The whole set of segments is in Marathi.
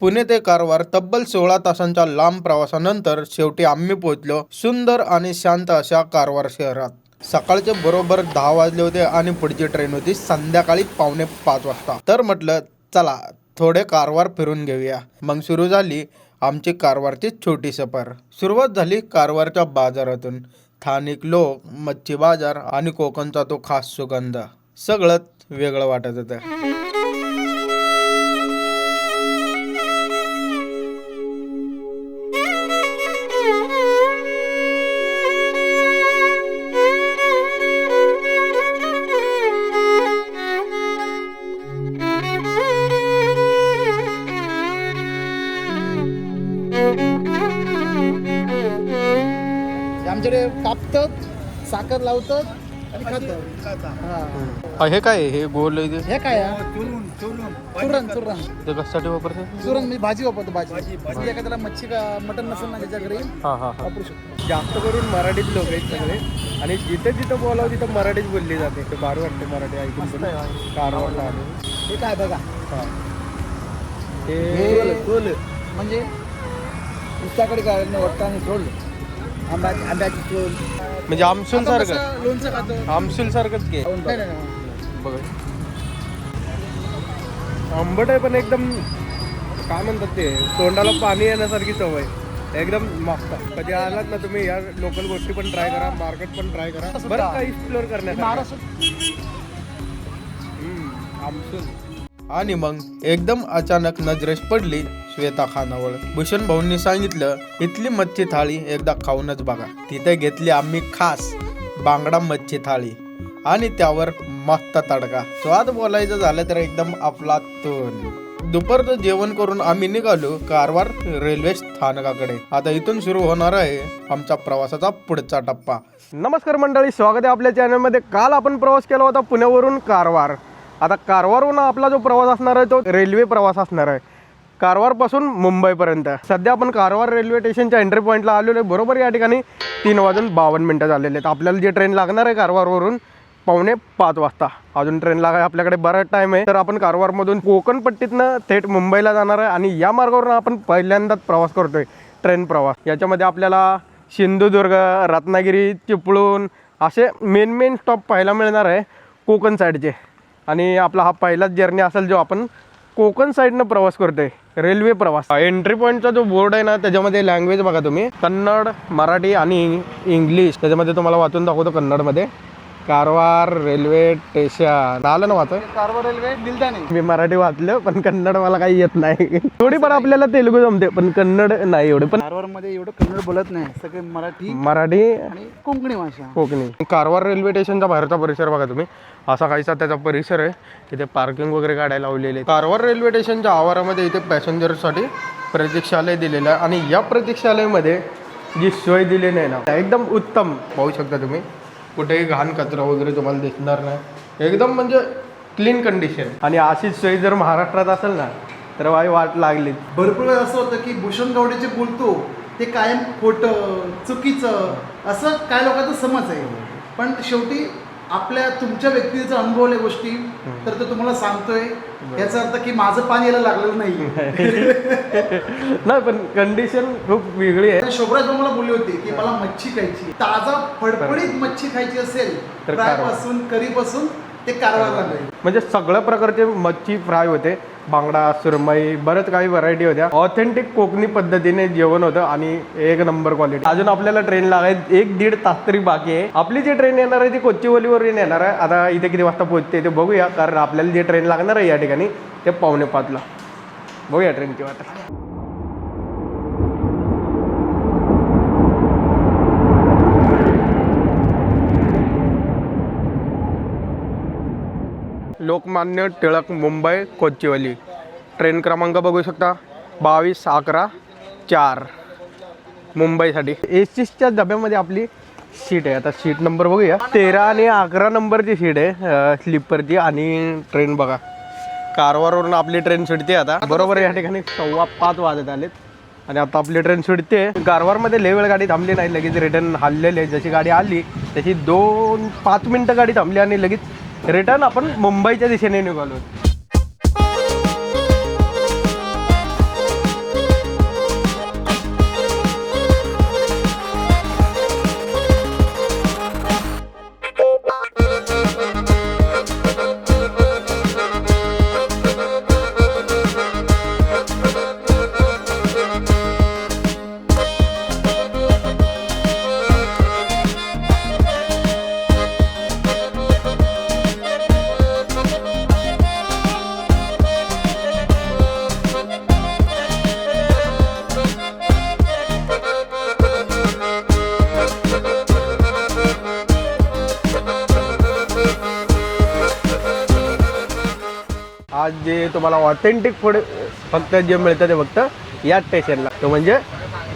पुणे ते कारवार तब्बल सोळा तासांच्या लांब प्रवासानंतर शेवटी आम्ही पोहोचलो सुंदर आणि शांत अशा कारवार शहरात. सकाळचे बरोबर दहा वाजले होते आणि पुढची ट्रेन होती संध्याकाळी पावणे पाच वाजता. तर म्हटलं चला थोडे कारवार फिरून घेऊया. मग सुरू झाली आमची कारवारची छोटी सफर. सुरुवात झाली कारवारच्या बाजारातून. स्थानिक लोक मच्छी बाजार आणि कोकणचा तो खास सुगंध. सगळंच वेगळं वाटत होतं. साखर लावतात आणि खातात हा. हे काय हे गोल आहे हे काय आहे? चुरण चुरण. ते कशासाठी वापरतात? चुरण मी भाजी वापरतो भाजी. म्हणजे एखाद्याला मच्छी का मटन नसेल ना त्याच्या घरी हा हा हा. वापरू शकतो. जास्त करून मराठीत लोक आहेत सगळे. आणि जिथे जिथं बोलावं तिथं मराठीच बोलली जाते. ते भारी वाटते मराठी ऐकून पण. कारवारला आले हे. काय बघा? ते हे म्हणजे पुस्तकाकडे काय वाटतं सोडलं आंबा आंब्याची चोल म्हणजे आमसूल सारखं. लोणचं खातो? आमसूल सारखंच घे नाही, नाही, नाही. बघ. आंबट आहे पण एकदम काय म्हणतात ते तोंडाला पाणी येण्यासारखी सवय. एकदम मस्त. कधी आलात ना तुम्ही या लोकल गोष्टी पण ट्राय करा मार्केट पण ट्राय करा. बरं काही एक्सप्लोअर करण्यासाठी महाराष्ट्रात हम्म, आमसूल. आणि मग एकदम अचानक नजरेस पडली श्वेता खानावळ. भूषण भाऊंनी सांगितलं इथली मच्छी थाळी एकदा खाऊनच बघा. तिथे घेतली आम्ही खास बांगडा मच्छी थाळी. आणि त्यावर मस्त तडका. स्वाद बोलायचं झालं तर एकदम अफलातून. दुपारचं जेवण करून आम्ही निघालो कारवार रेल्वे स्थानकाकडे. आता इथून सुरू होणार आहे आमचा प्रवासाचा पुढचा टप्पा. नमस्कार मंडळी स्वागत आहे आपल्या चॅनलमध्ये काल आपण प्रवास केला होता पुण्यावरून कारवार. आता कारवारहून आपला जो प्रवास असणार आहे तो रेल्वे प्रवास असणार आहे. कारवारपासून मुंबईपर्यंत. सध्या आपण कारवार रेल्वे स्टेशनच्या एंट्री पॉईंटला आलेलो आहे. बरोबर या ठिकाणी तीन वाजून बावन्न मिनटं झालेले आहेत. आपल्याला जे ट्रेन लागणार आहे कारवारवरून पावणे पाच वाजता. अजून ट्रेन लागाय आपल्याकडे बराच टाईम आहे. तर आपण कारवारमधून कोकणपट्टीतनं थेट मुंबईला जाणार आहे आणि या मार्गावरून आपण पहिल्यांदाच प्रवास करतोय ट्रेन प्रवास. याच्यामध्ये आपल्याला सिंधुदुर्ग रत्नागिरी चिपळूण असे मेन मेन स्टॉप पाहायला मिळणार आहे कोकण साईडचे आणि आपला हा पहिलाच जर्नी असेल जो आपण कोकण साईडनं प्रवास करतोय रेल्वे प्रवास. एंट्री पॉईंटचा जो बोर्ड आहे ना त्याच्यामध्ये लँग्वेज बघा तुम्ही. कन्नड मराठी आणि इंग्लिश त्याच्यामध्ये तुम्हाला वाचून दाखवतो कन्नडमध्ये. कारवार रेल्वे स्टेशन आलं ना वाचन? कारवार रेल्वे दिलदाने. मी मराठी वाचलं पण कन्नड मला काही येत नाही. थोडीफार आपल्याला तेलुगू जमते पण कन्नड नाही एवढे. पण कारवारमध्ये एवढं कन्नड बोलत नाही. सगळे मराठी मराठी आणि कोकणी भाषा. कोकणी. कारवार रेल्वे स्टेशनचा बाहेरचा परिसर बघा तुम्ही. असा काहीसा त्याचा परिसर आहे. तिथे पार्किंग वगैरे गाड्या लावलेले कारवार रेल्वे स्टेशनच्या आवारामध्ये इथे पॅसेंजरसाठी प्रतीक्षालय दिलेलं आहे. आणि या प्रतीक्षालयामध्ये जी सोय दिलेली आहे ना एकदम उत्तम. पाहू शकता तुम्ही. कुठेही घाण कचरा वगैरे तुम्हाला दिसणार नाही. एकदम म्हणजे क्लीन कंडिशन आणि अशीच सोय जर महाराष्ट्रात असेल ना तर वाई वाट लागली. भरपूर वेळ असं होतं की भूषण गवडे जे बोलतो ते कायम खोटं चुकीचं असं काय लोकांचा समज आहे. पण शेवटी आपल्या तुमच्या व्यक्तीचा अनुभवल्या गोष्टी तर तो तुम्हाला सांगतोय. याचा अर्थ की माझं पाणी यायला लागलेलं नाही. नाही पण कंडिशन खूप वेगळी आहे. शोभराज मला बोलले होते की मला मच्छी खायची ताजा फडफडीत मच्छी खायची असेल तर. पासून करी पासून ते कारवारला मिळेल म्हणजे सगळ्या प्रकारचे मच्छी फ्राय होते. बांगडा सुरमई बरंच काही व्हरायटी होत्या. ऑथेंटिक कोकणी पद्धतीने जेवण होतं आणि एक नंबर क्वालिटी अजून आपल्याला ट्रेन लागायला एक दीड तास तरी बाकी आहे. आपली जी ट्रेन येणार आहे ती कोच्चिवलीवरून येणार आहे. आता इथे किती वाजता पोहोचते ते बघूया. कारण आपल्याला जी ट्रेन लागणार आहे या ठिकाणी ते पावणे पाचला. बघूया ट्रेनची वाट लोकमान्य टिळक मुंबई कोचिवली. ट्रेन क्रमांक बघू शकता. बावीस अकरा चार. मुंबईसाठी. एसीसच्या डब्यामध्ये आपली सीट आहे. आता सीट नंबर बघूया. तेरा आणि अकरा नंबरची सीट आहे. स्लीपरची आणि ट्रेन बघा. कारवारवरून आपली ट्रेन सुटते आता. बरोबर या ठिकाणी सव्वा पाच वाजत आलेत. आणि आता आपली ट्रेन सुटते. कारवारमध्ये लय वेळ गाडी थांबली नाही. लगेच रिटर्न हल्लेली आहे. जशी गाडी आली त्याची दोन पाच मिनटं गाडी थांबली आणि लगेच रिटर्न आपण मुंबईच्या दिशेने निघालो जे तुम्हाला ऑथेंटिक फूड फक्त जे मिळतं ते फक्त याच स्टेशनला तो म्हणजे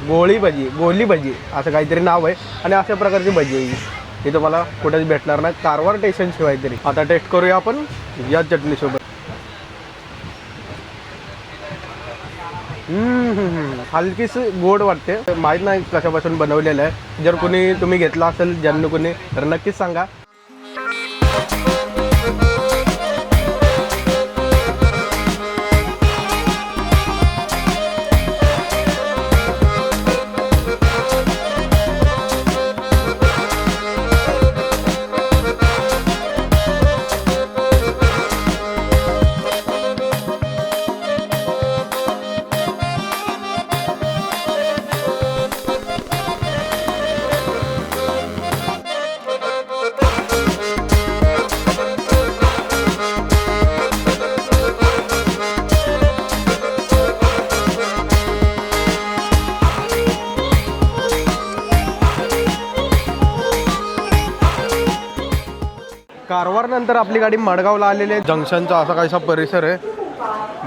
गोळी भजी गोली भजी असं काहीतरी नाव आहे. आणि अशा प्रकारची भजी आहे ही. तुम्हाला कुठेच भेटणार नाही. कारवार टेशन शिवाय तरी. आता टेस्ट करूया आपण या चटणीसोबत हलकीच गोड वाटते. माहीत नाही कशापासून बनवलेलं आहे. जर कोणी तुम्ही घेतला असेल ज्यांनी कोणी तर नक्कीच सांगा. कारवार नंतर आपली गाडी मडगावला आलेली आहे. जंक्शनचा असा काहीसा परिसर आहे.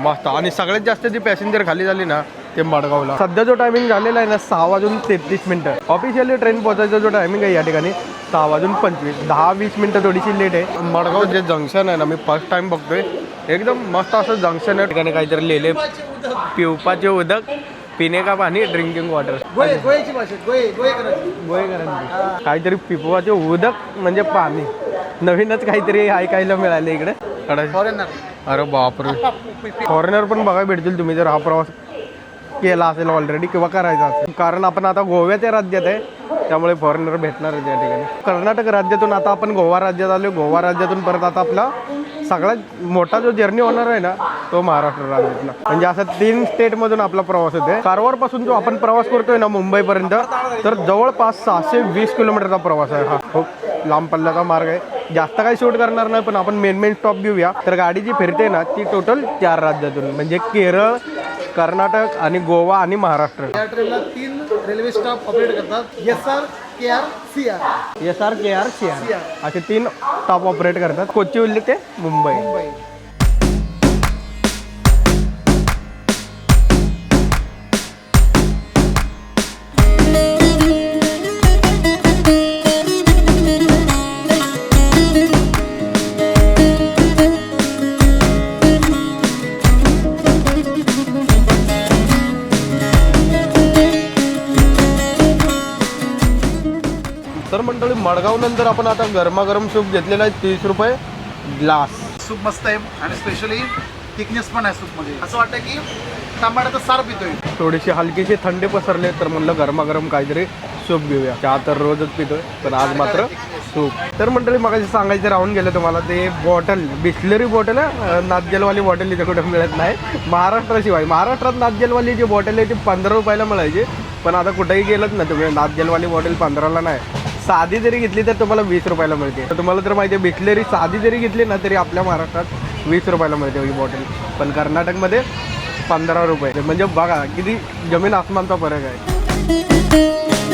मस्त. आणि सगळ्यात जास्त जी पॅसेंजर खाली झाली ना ते मडगावला. सध्या जो टायमिंग झालेला आहे ना सहा वाजून तेहतीस मिनिटं. ऑफिशियली ट्रेन पोहोचायचा जो टायमिंग आहे या ठिकाणी सहा वाजून पंचवीस दहा वीस मिनिटं थोडीशी लेट आहे. मडगाव जे जंक्शन आहे ना मी फर्स्ट टाइम बघतोय. एकदम मस्त असं जंक्शन आहे. ठिकाणी काहीतरी लिहिले पिवपाचे उदक पिणे का पाणी ड्रिंकिंग वॉटर काहीतरी पिपवाचे उदक म्हणजे पाणी. नवीनच काहीतरी ऐकायला मिळालं इकडे. अरे बापरे. फॉरेनर पण बघायला भेटतील तुम्ही जर हा प्रवास केला असेल ऑलरेडी किंवा करायचा असेल. कारण आपण आता गोव्याच्या राज्यात आहे त्यामुळे फॉरेनर भेटणार आहे त्या ठिकाणी. कर्नाटक राज्यातून आता आपण गोवा राज्यात आलो गोवा राज्यातून परत आता आपला सगळ्यात मोठा जो जर्नी होणार आहे ना तो महाराष्ट्र राज्यातला. म्हणजे असं तीन स्टेटमधून आपला प्रवास होते कारवारपासून जो आपण प्रवास करतोय ना मुंबईपर्यंत तर जवळपास सहाशे वीस किलोमीटरचा प्रवास आहे हा. खूप लांब पल्ल्याचा मार्ग आहे. जास्त काही शूट करणार नाही पण आपण मेन मेन स्टॉप घेऊया. तर गाडी जी फिरते ना ती टोटल चार राज्यातून. म्हणजे केरळ कर्नाटक आणि गोवा आणि महाराष्ट्र. या ट्रेनला तीन रेल्वे स्टॉप ऑपरेट करतात. S R K R C R S R K R C R असे तीन टॉप ऑपरेट करतात. कोचिवल्ली ते मुंबई. मडगाव नंतर आपण आता गरमागरम सूप घेतलेला आहे तीस रुपये ग्लास. सूप मस्त आहे आणि स्पेशली थिकनेस पण आहे सूपमध्ये. असं वाटतं की टमाट्याचं सार पितोय. थोडीशी हलकीशी थंडी पसरले तर म्हणलं गरमागरम काहीतरी सूप घेऊया. चहा तर रोजच पितोय पण आज मात्र सूप. तर मंडळी मगाशी सांगायचं राहून गेलं तुम्हाला ते बॉटल बिस्लरी बॉटल आहे नादजेलवाली बॉटल इथे कुठे मिळत नाही. महाराष्ट्राशिवाय महाराष्ट्रात नादजेलवाली जी बॉटल आहे ती पंधरा रुपयाला मिळायची. पण आता कुठेही गेलंच ना तुम्ही नादजेलवाली बॉटल पंधराला नाही. साधी जरी घेतली तर तुम्हाला वीस रुपयाला मिळते. तर तुम्हाला तर माहिती आहे बिस्लरी साधी जरी घेतली ना तरी आपल्या महाराष्ट्रात वीस रुपयाला मिळते ही बॉटल पण कर्नाटकमध्ये पंधरा रुपये. म्हणजे बघा किती जमीन आसमानचा फरक आहे.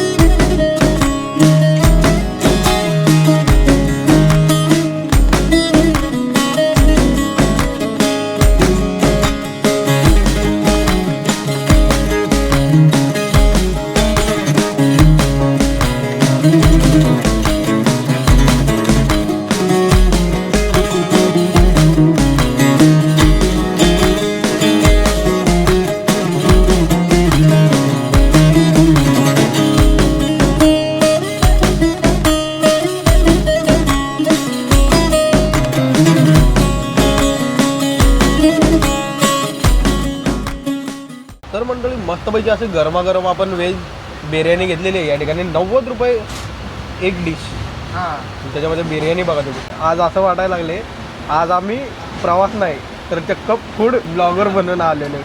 गरमागरम आपण व्हेज बिर्याणी घेतलेली आहे. या ठिकाणी नव्वद रुपये एक डिश हां. त्याच्यामध्ये बिर्याणी बघा तुम्ही. आज असं वाटायला लागले आज आम्ही प्रवास नाही. तर चक्क फूड ब्लॉगर बनून आलेले.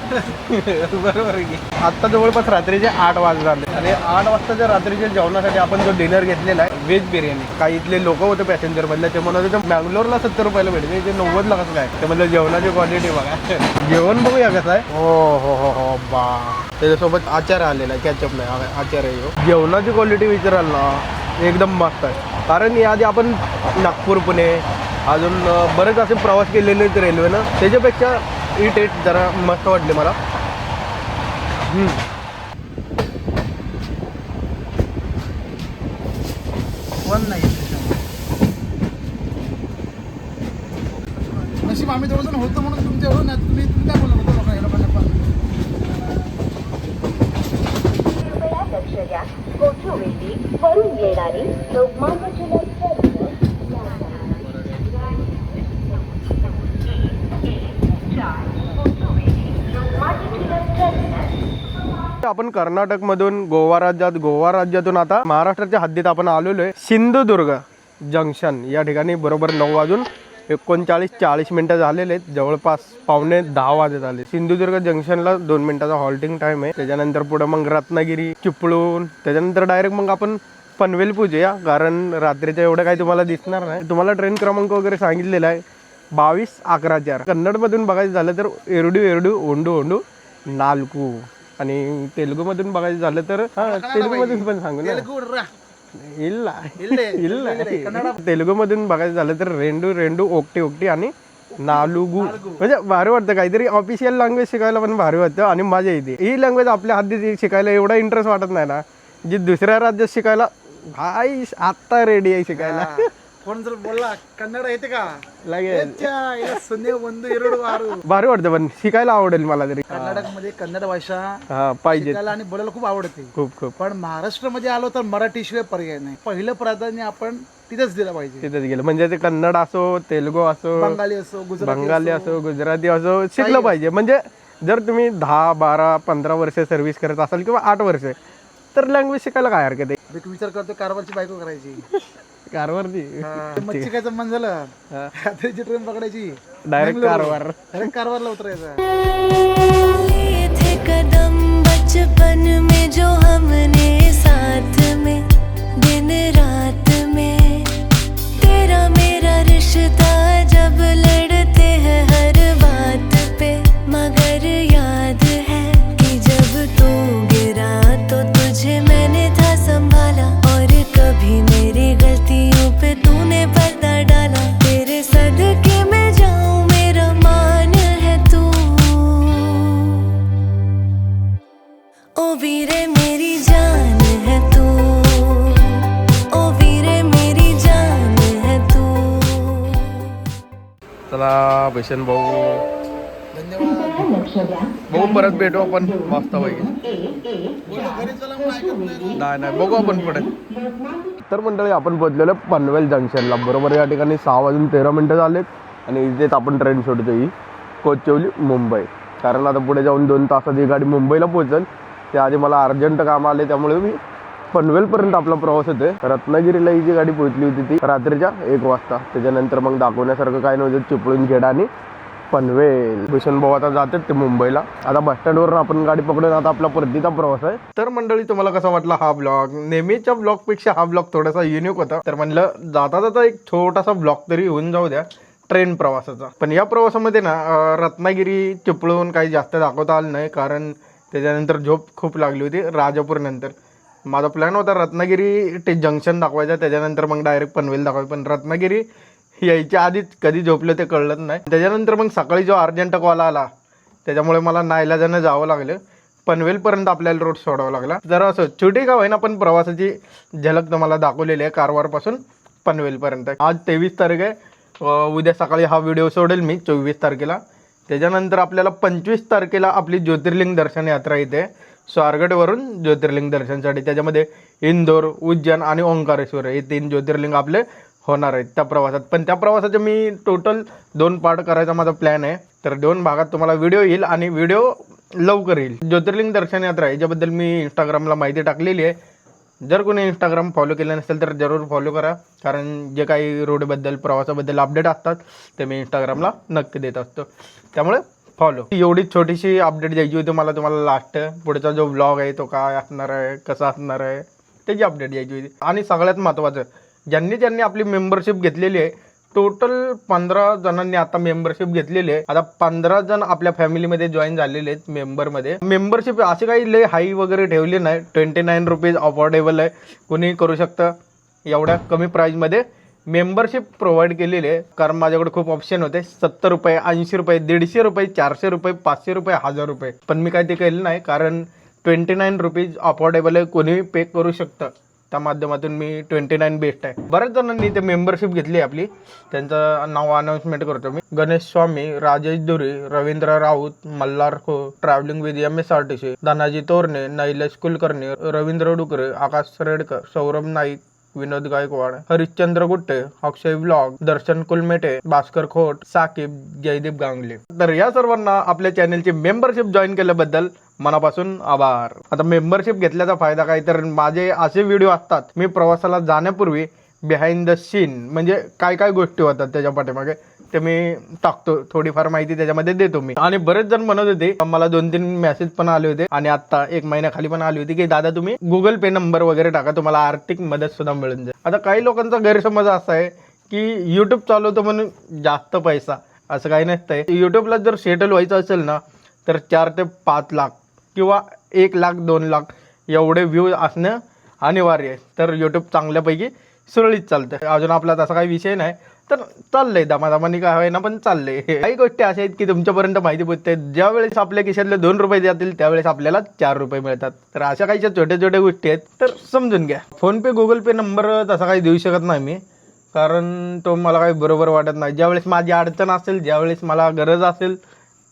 बरोबर आहे की? आत्ता जवळपास रात्रीचे आठ वाजले आले आणि आठ वाजताच्या रात्रीच्या जेवणासाठी आपण जो डिनर घेतलेला आहे व्हेज बिर्याणी काही इथले लोक होते पॅसेंजर मधले ते म्हणत होते बँगलोरला सत्तर रुपयाला भेटते ते नव्वदला कसं काय? ते म्हणजे जेवणाची क्वालिटी बघा. जेवण बघूया कसं आहे. हो हो हो हो बा. त्याच्यासोबत आचार आलेला आहे कॅचअप नाही आचार आहे. जेवणाची क्वालिटी विचाराल ना एकदम मस्त आहे. कारण याआधी आपण नागपूर पुणे अजून बरेच असे प्रवास केलेले आहेत रेल्वेनं त्याच्यापेक्षा ही टेस्ट जरा मस्त वाटली मला हम्म. वन नाही नशीब आम्ही दोघं जण होतो म्हणून तुमच्या एवढं नाही तुम्ही तुम्ही काय बोलत होता लोकांना लोकांना पण कृपया लक्ष द्या कोचुवेली वरून येणारी लोकमान्य टिळक टर्मिनस लोकमान्य टिळक टर्मिनस आपण कर्नाटकमधून गोवा राज्यात गोवा राज्यातून आता महाराष्ट्राच्या हद्दीत आपण आलेलो आहे सिंधुदुर्ग जंक्शन. या ठिकाणी बरोबर नऊ वाजून एकोणचाळीस चाळीस मिनटं झालेले आहेत. जवळपास पावणे दहा वाजत आले. सिंधुदुर्ग जंक्शनला दोन मिनिटाचा हॉल्टिंग टाइम आहे. त्याच्यानंतर पुढे मग रत्नागिरी चिपळूण त्याच्यानंतर डायरेक्ट मग आपण पनवेल पूजूया. कारण रात्रीचं एवढं काही तुम्हाला दिसणार नाही. तुम्हाला ट्रेन क्रमांक वगैरे सांगितलेला आहे. बावीस अकरा चार. कन्नडमधून बघायचं झालं तर एरडू एरडू ओंडू ओंडू नालकू. आणि तेलुगूमधून बघायचं झालं तर हा तेलुगूमधून पण सांगू ना. इल्ला. इल्ले, कन्नड. तेलुगूमधून बघायचं झालं तर रेंडू रेंडू ओकटी ओकटी आणि नालुगू. म्हणजे भारी वाटतं काहीतरी ऑफिशियल लँग्वेज शिकायला पण भारी वाटतं आणि मजा येते. ही लँग्वेज आपल्या हद्दीत शिकायला एवढा इंटरेस्ट वाटत नाही ना जी दुसऱ्या राज्यात शिकायला भाई आत्ता रेडी आहे शिकायला. कोण जर बोलला कन्नड येते का? लागेल अच्छा, या सुने बंधू एरडू वारू भारी वाटतं पण शिकायला आवडेल मला तरी. कर्नाटकमध्ये कन्नड भाषा हा पाहिजे शिकायला आणि बोलायला खूप आवडते. खूप खूप. पण महाराष्ट्रामध्ये आलो तर मराठी शिवाय पर्याय नाही. पहिलं प्राधान्य आपण तिथेच दिलं पाहिजे. तिथेच गेलं. म्हणजे ते कन्नड असो तेलुगू असो बंगाली असो गुजराती बंगाली असो गुजराती असो शिकलं पाहिजे. म्हणजे जर तुम्ही दहा बारा पंधरा वर्ष सर्व्हिस करत असाल किंवा आठ वर्ष तर लँग्वेज शिकायला काय हरकत आहे? मी विचार करतो कारवारची बायको करायची. कारवारची मच्छी खायचं मन झालं. रात्रीची ट्रेन पकडायची. डायरेक्ट कारवार. डायरेक्ट कारवारला उतरायचं. चला भूषण भाऊ. भाऊ परत भेटू आपण. म्हणून ऐकत नाही. नाही बघू आपण पुढे. तर मंडळी आपण पोहोचलेलो आहे पनवेल जंक्शनला. बरोबर या ठिकाणी सहा वाजून तेरा मिनटं झालेत. आणि इथेच आपण ट्रेन सोडतो ही. कोचवली मुंबई. कारण आता पुढे जाऊन दोन तासात ही गाडी मुंबईला पोहोचेल. त्याआधी मला अर्जंट काम आले त्यामुळे मी पनवेलपर्यंत आपला प्रवास होतोय रत्नागिरीला ही जी गाडी पोहोचली होती ती रात्रीच्या एक वाजता. त्याच्यानंतर मग दाखवण्यासारखं काय नव्हतं चिपळूण खेडा आणि पनवेल. भूषण भाऊ आता जातात ते मुंबईला. आता बस स्टँडवरून आपण गाडी पकडून आता आपला परतीचा प्रवास आहे. तर मंडळी तुम्हाला कसा वाटला हा ब्लॉग नेहमीच्या ब्लॉगपेक्षा हा ब्लॉग थोडासा युनिक होता. तर म्हणलं जाता जाता एक छोटासा ब्लॉग तरी होऊन जाऊ द्या ट्रेन प्रवासाचा. पण या प्रवासामध्ये ना रत्नागिरी चिपळून काही जास्त दाखवता आलं नाही. कारण त्याच्यानंतर झोप खूप लागली होती राजापूर नंतर माझा प्लॅन होता रत्नागिरी ते जंक्शन दाखवायचा. त्याच्यानंतर मग डायरेक्ट पनवेल दाखवायचं. पण रत्नागिरी यायच्या आधीच कधी झोपलं ते कळलंच नाही. त्याच्यानंतर मग सकाळी जो अर्जंट कॉल आला त्याच्यामुळे मला नाईलाजानं जावं लागलं. पनवेलपर्यंत आपल्याला रोड सोडावा लागला. जरा असं छोटी गाव आहे ना पण प्रवासाची झलक तुम्हाला दाखवलेली आहे कारवारपासून पनवेलपर्यंत. आज तेवीस तारीख आहे. उद्या सकाळी हा व्हिडिओ सोडेल मी चोवीस तारखेला. त्याच्यानंतर आपल्याला पंचवीस तारखेला आपली ज्योतिर्लिंग दर्शन यात्रा येते स्वारगडवरून ज्योतिर्लिंग दर्शनसाठी. त्याच्यामध्ये इंदोर उज्जैन आणि ओंकारेश्वर हे तीन ज्योतिर्लिंग आपले होणार आहेत त्या प्रवासात. पण त्या प्रवासाचे मी टोटल दोन पार्ट करायचा माझा प्लॅन आहे. तर दोन भागात तुम्हाला व्हिडिओ येईल आणि व्हिडिओ लवकर येईल. ज्योतिर्लिंग दर्शन यात्रा याच्याबद्दल मी इंस्टाग्रामला माहिती टाकलेली आहे. जर कोणी इंस्टाग्राम फॉलो केलं नसेल तर जरूर फॉलो करा. कारण जे काही रोडबद्दल प्रवासाबद्दल अपडेट असतात ते मी इंस्टाग्रामला नक्की देत असतो. त्यामुळे फॉलो एवढी छोटीशी अपडेट द्यायची होती मला तुम्हाला लास्ट पुढचा जो ब्लॉग आहे तो काय असणार आहे कसा असणार आहे त्याची अपडेट द्यायची होती. आणि सगळ्यात महत्त्वाचं ज्यांनी ज्यांनी आपली मेंबरशिप घेतलेली आहे टोटल पंधरा जणांनी आता मेंबरशिप घेतलेली आहे. आता पंधरा जण आपल्या फॅमिलीमध्ये जॉईन झालेले आहेत मेंबरमध्ये मेंबरशिप असे काही लय हाई वगैरे ठेवली नाही. ट्वेंटी नाईन रुपीज अफोर्डेबल आहे. कोणी करू शकतं एवढ्या कमी प्राईजमध्ये मेंबरशिप प्रोव्हाइड केलेली आहे. कारण माझ्याकडे खूप ऑप्शन होते. सत्तर रुपये ऐंशी रुपये दीडशे रुपये चारशे रुपये पाचशे रुपये हजार रुपये. पण मी काय ते केलं नाही. कारण ट्वेंटी नाईन रुपीज अफोर्डेबल आहे. कोणीही पे करू शकतं. त्या माध्यमातून मी ट्वेंटी नाईन बेस्ट आहे. बऱ्याच जणांनी ते मेंबरशिप घेतली आपली. त्यांचं नाव अनाऊन्समेंट करतो मी. Ganesh Swami Rajesh Duri Ravindra Raut Malhar Kho travelling with M S R T C Dhanaji Torne Nailesh Kulkarni Ravindra Dukre Akash Redkar Saurabh Naik Vinod Gaikwad Harishchandra Gutte Akshay blog Darshan Kulmete Bhaskar Khot Saqib Jaydeep गांगले. तर या सर्वांना आपल्या चॅनलची मेंबरशिप जॉईन केल्याबद्दल मनापासून आभार. आता मेंबरशिप घेतल्याचा फायदा काय? तर माझे असे व्हिडिओ असतात मी प्रवासाला जाण्यापूर्वी बिहाइंड द सीन म्हणजे काय काय गोष्टी होतात त्याच्या पाठीमागे? ते मी टाकतो थोडीफार माहिती त्याच्यामध्ये देतो मी. आणि बरेच जण म्हणत होते मला दोन तीन मेसेज पण आले होते आणि आता एक महिन्याखाली पण आली होती की दादा तुम्ही गुगल पे नंबर वगैरे टाका तुम्हाला आर्थिक मदत सुद्धा मिळून जाईल. आता काही लोकांचा गैरसमज असा आहे की यूट्यूब चालवतो म्हणून जास्त पैसा असं काही नसतंय. यूट्यूबला जर सेटल व्हायचं असेल ना तर चार ते पाच लाख किंवा एक लाख दोन लाख एवढे व्ह्यू असणं अनिवार्य आहे. तर यूट्यूब चांगल्यापैकी सुरळीत चालतं अजून आपला तसा काही विषय नाही तर चाललंय दमादमानी काय होईना पण चाललंय. काही गोष्टी अशा आहेत की तुमच्यापर्यंत माहिती पोहोचते. ज्या वेळेस आपल्या खिशातले दोन रुपये जातील त्यावेळेस आपल्याला चार रुपये मिळतात. तर अशा काही छोट्या छोट्या गोष्टी आहेत. तर समजून घ्या. फोनपे गुगल पे नंबर तसा काही देऊ शकत नाही मी. कारण तो मला काही बरोबर वाटत नाही. ज्यावेळेस माझी अडचण असेल ज्यावेळेस मला गरज असेल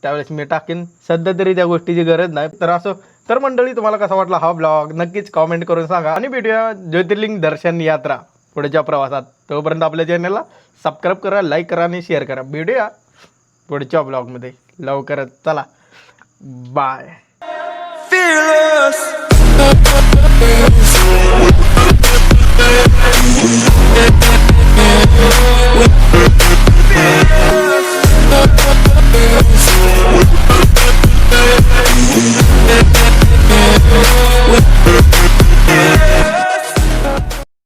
त्यावेळेस मी टाकेन. सध्या तरी त्या गोष्टीची गरज नाही. तर असं तर मंडळी तुम्हाला कसा वाटला हा ब्लॉग? नक्कीच कॉमेंट करून सांगा. आणि भेटूया ज्योतिर्लिंग दर्शन यात्रा. पुढच्या प्रवासात. तोपर्यंत आपल्या चॅनलला सबस्क्राईब करा लाईक करा आणि शेअर करा. भेटूया पुढच्या ब्लॉगमध्ये लवकरच. चला. बाय